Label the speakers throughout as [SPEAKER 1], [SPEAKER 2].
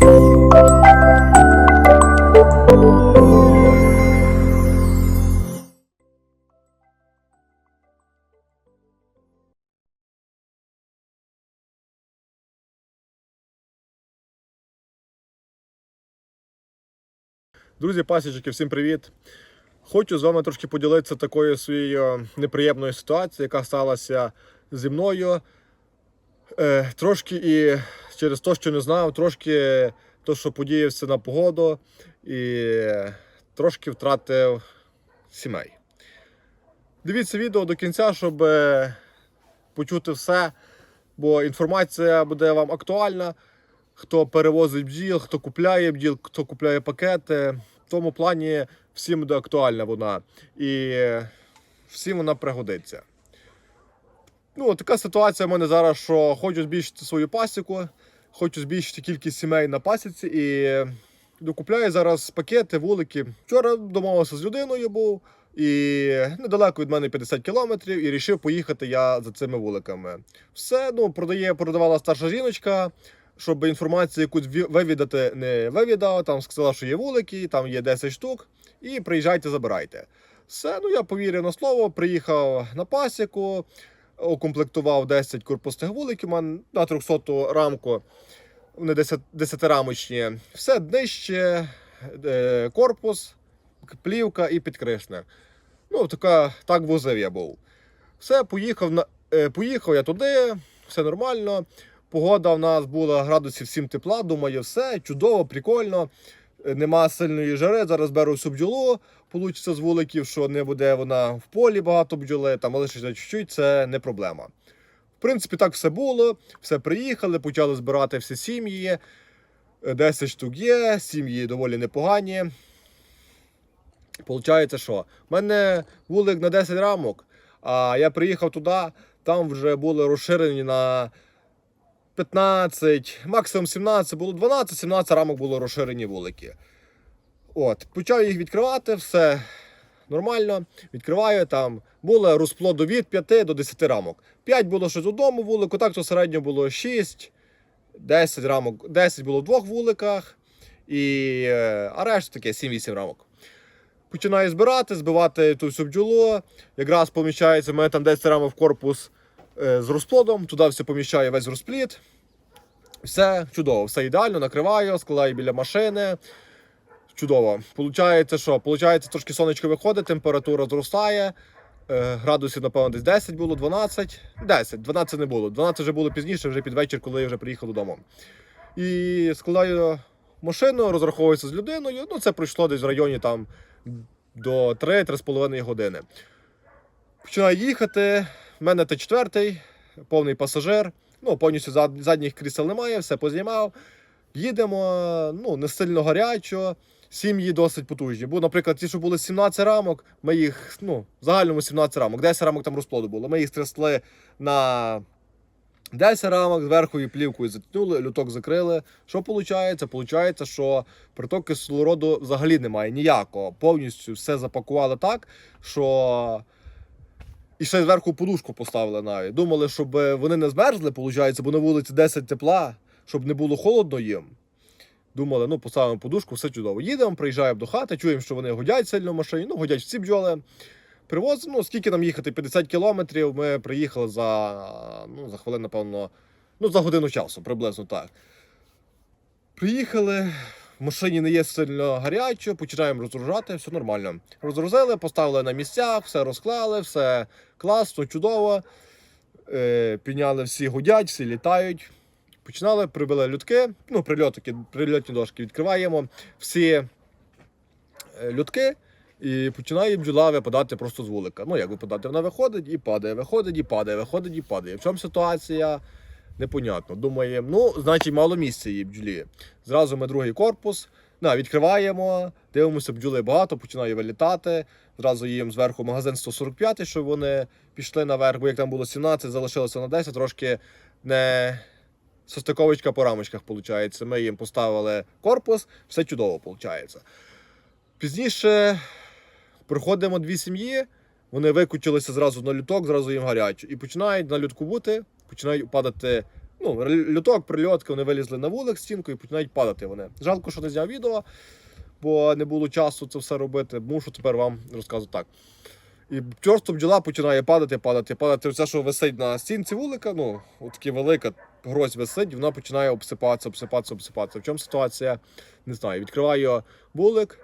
[SPEAKER 1] Друзі, пасічки, всім привіт! Хочу з вами трошки поділитися такою своєю неприємною ситуацією, яка сталася зі мною. Е, трошки і через те, що не знав, трошки то, що подіявся на погоду, і трошки втратив сімей. Дивіться відео до кінця, щоб е, почути все, бо інформація буде вам актуальна. Хто перевозить бджіл, хто купляє бджіл, хто купляє пакети. В тому плані всім буде актуальна вона. І всім вона пригодиться. Ну, така ситуація в мене зараз, що хочу збільшити свою пасіку, хочу збільшити кількість сімей на пасіці і докупляю зараз пакети, вулики. Вчора домовився з людиною був. І недалеко від мене 50 кілометрів, і вирішив поїхати я за цими вуликами. Все, ну, продає, продавала старша жіночка, щоб інформацію якусь ві- вивідати не вивідав. Там сказала, що є вулики, там є 10 штук, і приїжджайте, забирайте. Все, ну я повірив на слово, приїхав на пасіку, укомплектував 10 корпусних вуликів на 300 рамку. Вони 10, 10-рамочні. Все днище, е, корпус, плівка і підкришник. Ну, така, так возив я був. Все, поїхав, на, е, поїхав я туди, все нормально. Погода в нас була градусів 7 тепла. Думаю, все чудово, прикольно. Нема сильної жари. Зараз беру всю бджолу. Получиться з вуликів, що не буде вона в полі багато бджоли, там лишиться чуть-чуть, це не проблема. В принципі, так все було. Все приїхали, почали збирати всі сім'ї. Е, 10 штук є, сім'ї доволі непогані. Получається, що? У мене вулик на 10 рамок, а я приїхав туди, там вже були розширені на 15, максимум 17, було 12-17 рамок було розширені вулики. От, почав їх відкривати, все нормально. Відкриваю там. Було розплоду від 5 до 10 рамок. 5 було щось в одному вулику, так то середньо було 6, 10 рамок, 10 було в двох вуликах, і, е, а решта таке 7-8 рамок. Починаю збирати, збивати ту всю бджолу. Якраз поміщається, у мене там 10 рамок в корпус з розплодом, туди все поміщаю весь розплід. Все чудово, все ідеально, накриваю, складаю біля машини. Чудово. Получається, що? Получається, трошки сонечко виходить, температура зростає. Е, Градусів, напевно, десь 10 було, 12. 10, 12 не було. 12 вже було пізніше, вже під вечір, коли я вже приїхав додому. І складаю машину, розраховуюся з людиною. Ну, це пройшло десь в районі там до 3-3,5 години. Починаю їхати. В мене Т4, повний пасажир. Ну, повністю задніх крісел немає, все познімав. Їдемо, ну, не сильно гарячо. Сім'ї досить потужні. Бо, наприклад, ті, що були 17 рамок, ми їх, ну, в загальному 17 рамок, 10 рамок там розплоду було. Ми їх трясли на 10 рамок, зверху і плівкою затягнули, люток закрили. Що виходить? Получається, що приток кислороду взагалі немає ніякого. Повністю все запакували так, що. І ще зверху подушку поставили навіть. Думали, щоб вони не змерзли, виходить, бо на вулиці 10 тепла, щоб не було холодно їм. Думали, ну поставимо подушку, все чудово. Їдемо, приїжджаємо до хати, чуємо, що вони годять сильно в машині, ну годять всі бджоли. Привозимо, ну скільки нам їхати? 50 кілометрів. Ми приїхали за, ну, за хвилин, напевно, ну за годину часу, приблизно так. Приїхали, машині не є сильно гарячо, починаємо розгружати, все нормально. Розгрузили, поставили на місцях, все розклали, все класно, чудово. Е, підняли всі гудять, всі літають. Починали, прибили людки, ну, прильотики, прильотні дошки відкриваємо всі е, людки. І починає бджола випадати просто з вулика. Ну, як випадати, вона виходить і падає, виходить і падає, виходить і падає. В чому ситуація? Непонятно. Думаємо, ну, значить, мало місця їй бджолі. Зразу ми другий корпус. На, відкриваємо, дивимося, бджоли багато, починає вилітати. Зразу їм зверху магазин 145, щоб вони пішли наверх, бо як там було 17, залишилося на 10, трошки не состиковочка по рамочках, виходить. Ми їм поставили корпус, все чудово виходить. Пізніше приходимо дві сім'ї, вони викучилися зразу на люток, зразу їм гаряче. І починають на лютку бути, починають падати ну, люток, прильотки, вони вилізли на вулик стінку і починають падати вони. Жалко, що не зняв відео, бо не було часу це все робити. Мушу тепер вам розказувати так. І просто бджола починає падати, падати, падати. Все, що висить на стінці вулика, ну, от таке велика грозь висить, вона починає обсипатися, обсипатися, обсипатися. В чому ситуація? Не знаю. Відкриваю вулик.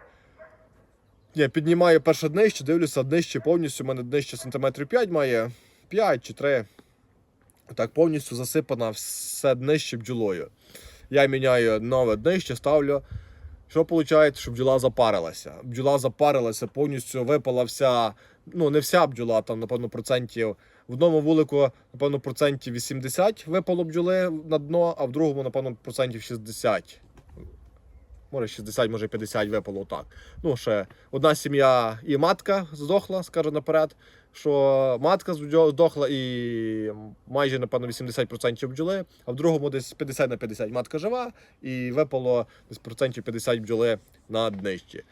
[SPEAKER 1] Ні, піднімаю перше днище, дивлюся, днище повністю. У мене днище сантиметрів 5 має, 5 чи 3. Так, повністю засипана все днище бджолою. Я міняю нове днище, ставлю. Що виходить, що бджола запарилася? Бджола запарилася, повністю випала вся, ну не вся бджола, там, напевно, процентів. В одному вулику, напевно, процентів 80 випало бджоли на дно, а в другому, напевно, процентів 60. Може 60, може 50 випало так. Ну, ще одна сім'я і матка здохла, скажу наперед, що матка здохла і майже, напевно, 80% бджоли, а в другому десь 50 на 50 матка жива, і випало десь процентів 50 бджоли на днищі.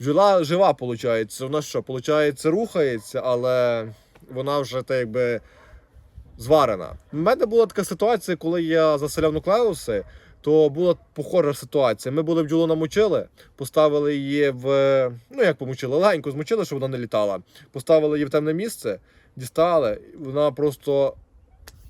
[SPEAKER 1] Бджола жива, виходить. Вона що, виходить, рухається, але вона вже так якби зварена. У мене була така ситуація, коли я заселяв нуклеуси, то була похожа ситуація. Ми були бджолу намочили, поставили її в. Ну як помочили, легенько змочили, щоб вона не літала. Поставили її в темне місце, дістали, вона просто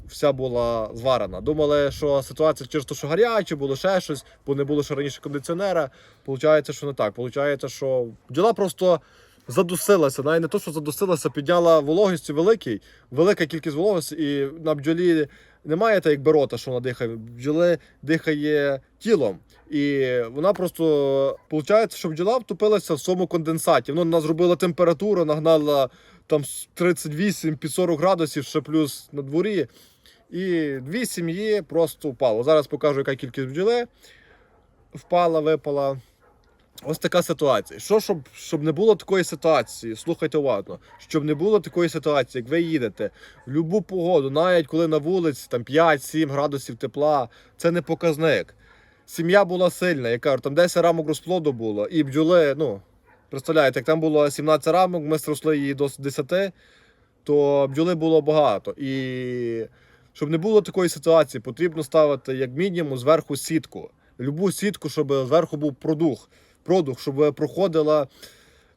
[SPEAKER 1] вся була зварена. Думали, що ситуація через те, що гаряче, було ще щось, бо не було ще раніше кондиціонера. Получається, що не так. Получається, що бджола просто. Задусилася, навіть не то, що задусилася, підняла вологістю великий, велика кількість вологості, і на бджолі немає так, якби рота, що вона дихає. Бджоли дихає тілом. І вона просто виходить, що бджола втопилася в своєму конденсаті. Ну, вона зробила температуру, нагнала там 38 під 40 градусів, ще плюс на дворі. І дві сім'ї просто впало. Зараз покажу, яка кількість бджоли впала, випала. Ось така ситуація. Що, щоб, щоб не було такої ситуації, слухайте уважно, щоб не було такої ситуації, як ви їдете в будь-яку погоду, навіть коли на вулиці там 5-7 градусів тепла, це не показник. Сім'я була сильна, я кажу, там 10 рамок розплоду було, і бджоли, ну, представляєте, як там було 17 рамок, ми стросли її до 10, то бджоли було багато. І щоб не було такої ситуації, потрібно ставити як мінімум зверху сітку. Любу сітку, щоб зверху був продух продух, щоб проходила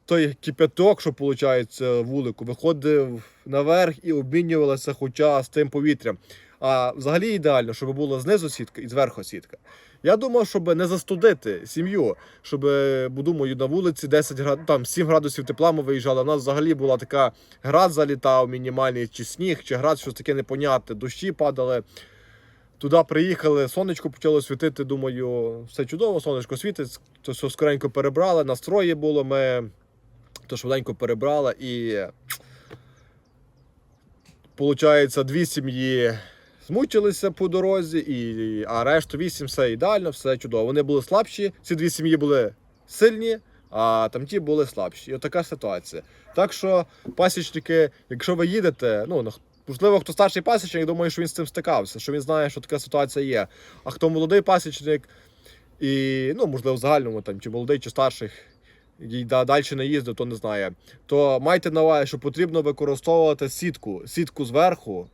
[SPEAKER 1] той кипяток, що виходить вулику, виходив наверх і обмінювалася хоча з тим повітрям. А взагалі ідеально, щоб було знизу сітка і зверху сітка. Я думав, щоб не застудити сім'ю, щоб, бо думаю, на вулиці 10 град... там 7 градусів тепла ми виїжджали. У нас взагалі була така град залітав, мінімальний, чи сніг, чи град, щось таке непонятне, дощі падали. Туди приїхали, сонечко почало світити. Думаю, все чудово, сонечко світить, то все скоренько перебрали, настрої було. Ми то швиденько перебрали і. Получається, дві сім'ї змучилися по дорозі, і, а решту вісім все ідеально, все чудово. Вони були слабші, ці дві сім'ї були сильні, а там ті були слабші. І отака ситуація. Так що, пасічники, якщо ви їдете, ну можливо, хто старший пасічник, думаю, що він з цим стикався, що він знає, що така ситуація є. А хто молодий пасічник, і ну, можливо, в загальному там, чи молодий, чи старший, і далі не їздив, то не знає. То майте на увазі, що потрібно використовувати сітку, сітку зверху,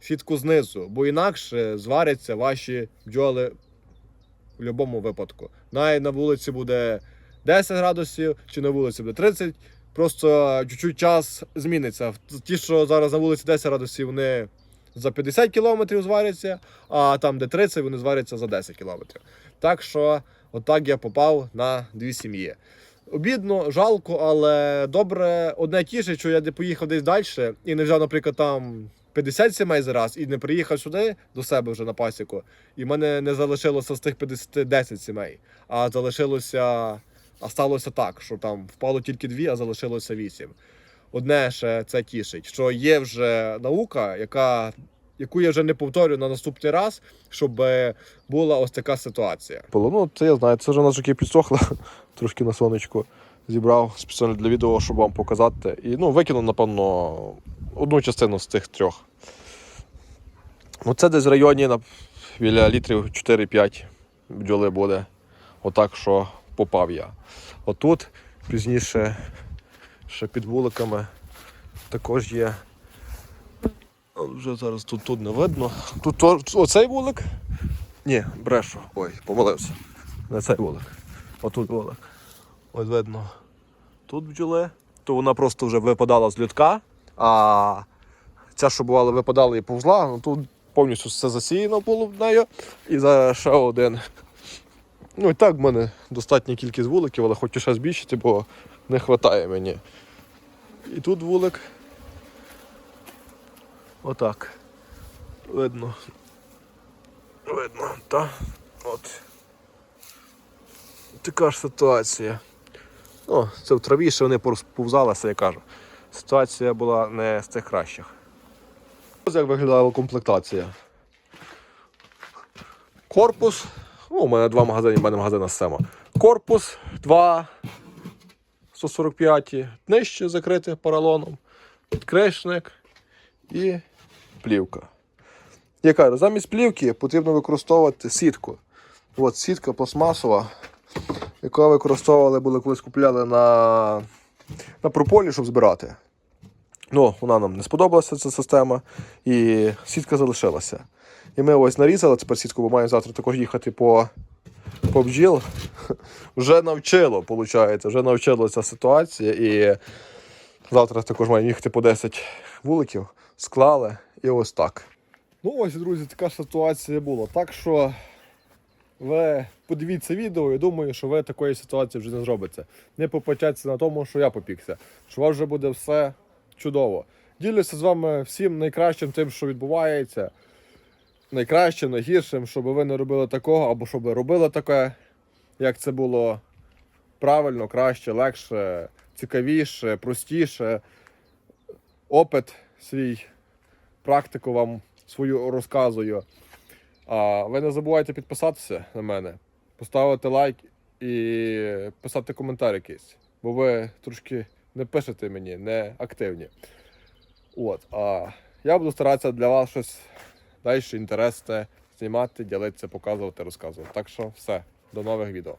[SPEAKER 1] сітку знизу, бо інакше зваряться ваші бджоли в будь-якому випадку. Навіть на вулиці буде 10 градусів, чи на вулиці буде 30, просто чуть-чуть час зміниться. Ті, що зараз на вулиці 10 градусів, вони за 50 кілометрів зваряться, а там, де 30, вони зваряться за 10 кілометрів. Так що, отак я попав на дві сім'ї. Обідно, жалко, але добре, одне тіше, що я поїхав десь далі і не взяв, наприклад, там 50 сімей зараз і не приїхав сюди до себе вже на пасіку. І в мене не залишилося з тих 50 10 сімей, а залишилося, а сталося так, що там впало тільки дві, а залишилося вісім. Одне ще це тішить, що є вже наука, яка. Яку я вже не повторю на наступний раз, щоб була ось така ситуація. Ну, це я знаю, це вже на жуки підсохло, трошки на сонечку зібрав спеціально для відео, щоб вам показати. І ну, викинув, напевно, одну частину з цих трьох. Ну, це десь в районі біля літрів 4-5 бджоли буде. Отак, що попав я. Отут пізніше ще під вуликами також є Вже зараз тут, тут не видно. Тут оцей вулик? Ні, брешу. Ой, помилився. Не цей вулик. Отут вулик. Ось видно. Тут бджоли. То вона просто вже випадала з лютка, а ця, що бувало, випадала і повзла, ну тут повністю все засіяно було в нею. І зараз ще один. Ну і так в мене достатня кількість вуликів, але хочу ще збільшити, бо не вистачає мені. І тут вулик. Отак. Видно. Видно, так? От. Така ж ситуація. Ну, це в траві, що вони повзалися, я кажу. Ситуація була не з цих кращих. Ось як виглядала комплектація. Корпус. Ну, у мене два магазини, в мене магазина Сема. Корпус, два 145, нижче закрите поролоном, підкришник і плівка. Я кажу, замість плівки потрібно використовувати сітку. От сітка пластмасова, яку використовували, були колись купляли на, на прополі, щоб збирати. Ну, вона нам не сподобалася ця система, і сітка залишилася. І ми ось нарізали тепер сітку, бо маємо завтра також їхати по, по бджіл. Вже навчило, виходить, вже навчилася ситуація. І завтра також маємо їхати по 10 вуликів, склали і ось так. Ну ось, друзі, така ситуація була. Так що ви подивіться відео і думаю, що ви такої ситуації вже не зробите. Не попечеться на тому, що я попікся. Що у вас вже буде все чудово. Ділюся з вами всім найкращим тим, що відбувається. Найкращим, найгіршим, щоб ви не робили такого, або щоб ви робили таке, як це було правильно, краще, легше, цікавіше, простіше. Опит свій, практику вам свою розказую. А ви не забувайте підписатися на мене, поставити лайк і писати коментар якийсь. Бо ви трошки не пишете мені, не активні. От, а я буду старатися для вас щось далі інтересне знімати, ділитися, показувати, розказувати. Так що все, до нових відео.